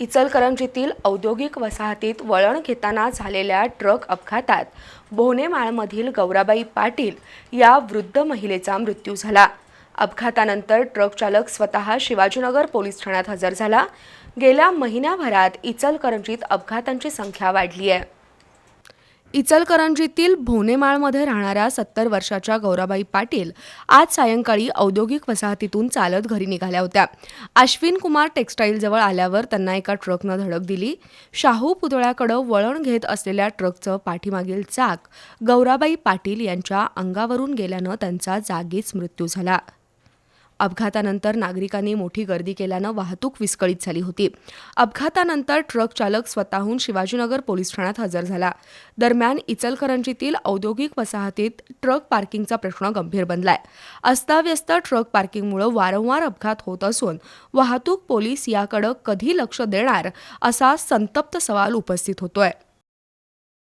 इचलकरंजीतील औद्योगिक वसाहतीत वळण घेताना झालेल्या ट्रक अपघातात बोहनेमाळमधील गौराबाई पाटील या वृद्ध महिलेचा मृत्यू झाला. अपघातानंतर ट्रक चालक स्वतः शिवाजीनगर पोलीस ठाण्यात हजर झाला. गेल्या महिन्याभरात इचलकरंजीत अपघातांची संख्या वाढली आहे. इचलकरंजीतील भोनेमाळमध्ये राहणाऱ्या सत्तर वर्षाच्या गौराबाई पाटील आज सायंकाळी औद्योगिक वसाहतीतून चालत घरी निघाल्या होत्या. अश्विन कुमार टेक्स्टाईलजवळ आल्यावर त्यांना एका ट्रकनं धडक दिली. शाहू पुतळ्याकडं वळण घेत असलेल्या ट्रकचं पाठीमागील चाक गौराबाई पाटील यांच्या अंगावरून गेल्यानं त्यांचा जागीच मृत्यू झाला. अपघातानंतर नागरिकांनी मोठी गर्दी केल्यानं वाहतूक विस्कळीत झाली होती. अपघातानंतर ट्रक चालक स्वतःहून शिवाजीनगर पोलीस ठाण्यात हजर झाला. दरम्यान इचलकरंजीतील औद्योगिक वसाहतीत ट्रक पार्किंगचा प्रश्न गंभीर बनलाय. अस्ताव्यस्त ट्रक पार्किंगमुळे वारंवार अपघात होत असून वाहतूक पोलीस याकडे कधी लक्ष देणार असा संतप्त सवाल उपस्थित होतोय.